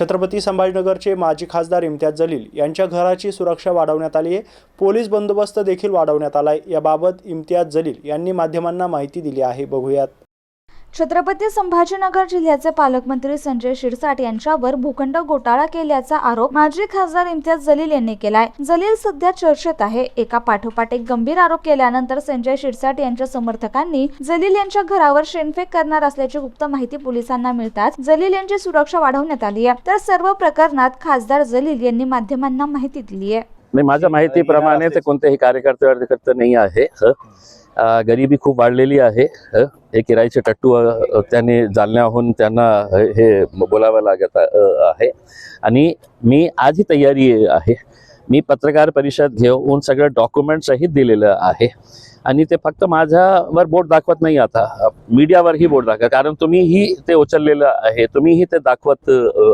छत्रपती संभाजीनगरचे माजी खासदार इम्तियाज जलील यांच्या घराची सुरक्षा वाढवण्यात आली आहे. पोलीस बंदोबस्त देखील वाढवण्यात आला आहे याबाबत इम्तियाज जलील यांनी माध्यमांना माहिती दिली आहे. बघूयात. छत्रपती संभाजीनगर जिल्ह्याचे पालकमंत्री संजय शिरसाट यांच्यावर भूखंड घोटाळा केल्याचा आरोप माजी खासदार इम्तियाज जलील यांनी केलाय. जलील सध्या चर्चेत आहे. एका पाठोपाठ एक गंभीर आरोप केल्यानंतर संजय शिरसाट यांच्या समर्थकांनी जलील यांच्या घरावर शेणफेक करणार असल्याची गुप्त माहिती पोलिसांना मिळताच जलील यांची सुरक्षा वाढवण्यात आली आहे. तर सर्व प्रकरणात खासदार जलील यांनी माध्यमांना माहिती दिली आहे नाही माझ्या माहितीप्रमाणे ते कोणत्याही कार्यकर्ते कार्यकर्ते नाही आहे ह. गरिबी खूप वाढलेली आहे ह. हे किरायचे टट्टू त्यांनी जालन्याहून त्यांना हे बोलावं लागत आहे आणि मी आजही तयारी आहे मी पत्रकार परिषद घेऊन सगळं डॉक्युमेंट सहित दिलेलं आहे आणि ते फक्त माझ्यावर बोट दाखवत नाही आता. मीडियावरही बोट दाखवा कारण तुम्हीही ते उचललेलं आहे तुम्हीही ते दाखवत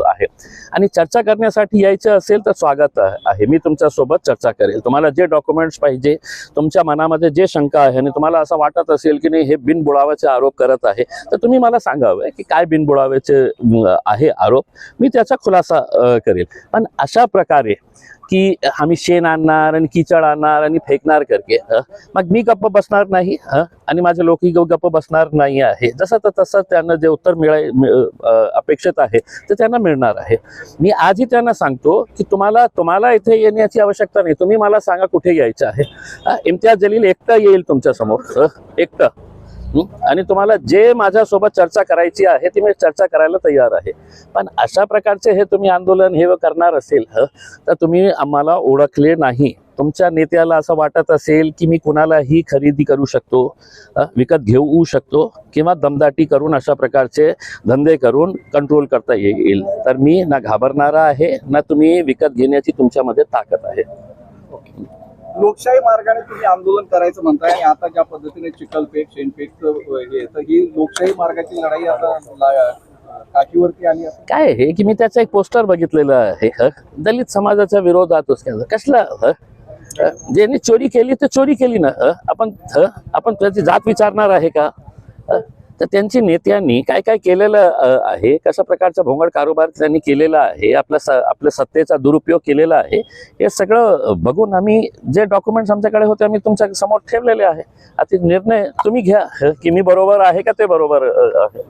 आहे. आणि चर्चा करण्यासाठी यायचं असेल तर स्वागत आहे. मी तुमच्यासोबत चर्चा करेल. तुम्हाला जे डॉक्युमेंट्स पाहिजे तुमच्या मनामध्ये जे शंका आहे आणि तुम्हाला असं वाटत असेल की नाही हे बिनबुडावाचे आरोप करत आहे तर तुम्ही मला सांगावं की काय बिनबुडावाचे आहे आरोप. मी त्याचा खुलासा करेल. पण अशा प्रकारे की आम्ही शेण आणणार आणि किचड आणणार आणि फेकणार करके मग मी गप्प बसणार नाही हं, आणि माझे लोकही गप्प बसणार नाही आहे. जसं तर तसं त्यांना जे उत्तर मिळाय मिळ- अपेक्षित आहे ते त्यांना मिळणार आहे. मी आजही त्यांना सांगतो की तुम्हाला तुम्हाला इथे येण्याची आवश्यकता नाही. तुम्ही मला सांगा कुठे यायचं आहे. इम्तियाज जलील एकटं येईल तुमच्यासमोर एकटं. आणि तुम्हाला जे माझ्यासोबत चर्चा करायची आहे ती मी चर्चा करायला तयार आहे. पण अशा प्रकारचे हे तुम्ही आंदोलन हे करणार असेल हं, तर तुम्ही आम्हाला ओळखले नाही. तुमच्या नेत्याला असं वाटत असेल की मी कुणालाही खरेदी करू शकतो विकत घेऊ शकतो किंवा दमदाटी करून अशा प्रकारचे धंदे करून कंट्रोल करता येईल. तर मी ना घाबरणारा आहे ना तुम्ही विकत घेण्याची तुमच्यामध्ये ताकद आहे. लोकशाही मार्गाने तुम्ही आंदोलन करायचं म्हणताय आणि आता ज्या पद्धतीने चिखलपेठ शेणपेठचं हे ही लोकशाही मार्गाची लढाई आता ला- काठीवरती आली काय आहे की मी त्याचं एक पोस्टर बघितलेलं आहे ह? दलित समाजाच्या विरोधात उसक्या कसला ह? ज्यांनी चोरी केली ते चोरी केली ना ह? आपण ह? आपण त्याची जात विचारणार आहे का तर त्यांची नेत्यांनी काय काय केलेलं आहे? कशा प्रकारचा भोंगड कारोबार त्यांनी केलेला आहे? आपल्या स आपल्या सत्तेचा दुरुपयोग केलेला आहे? हे सगळं बघून आम्ही जे डॉक्युमेंट्स आमच्याकडे होते आम्ही तुमच्यासमोर ठेवलेले आहे. आता निर्णय तुम्ही घ्या की मी बरोबर आहे का ते बरोबर आहे?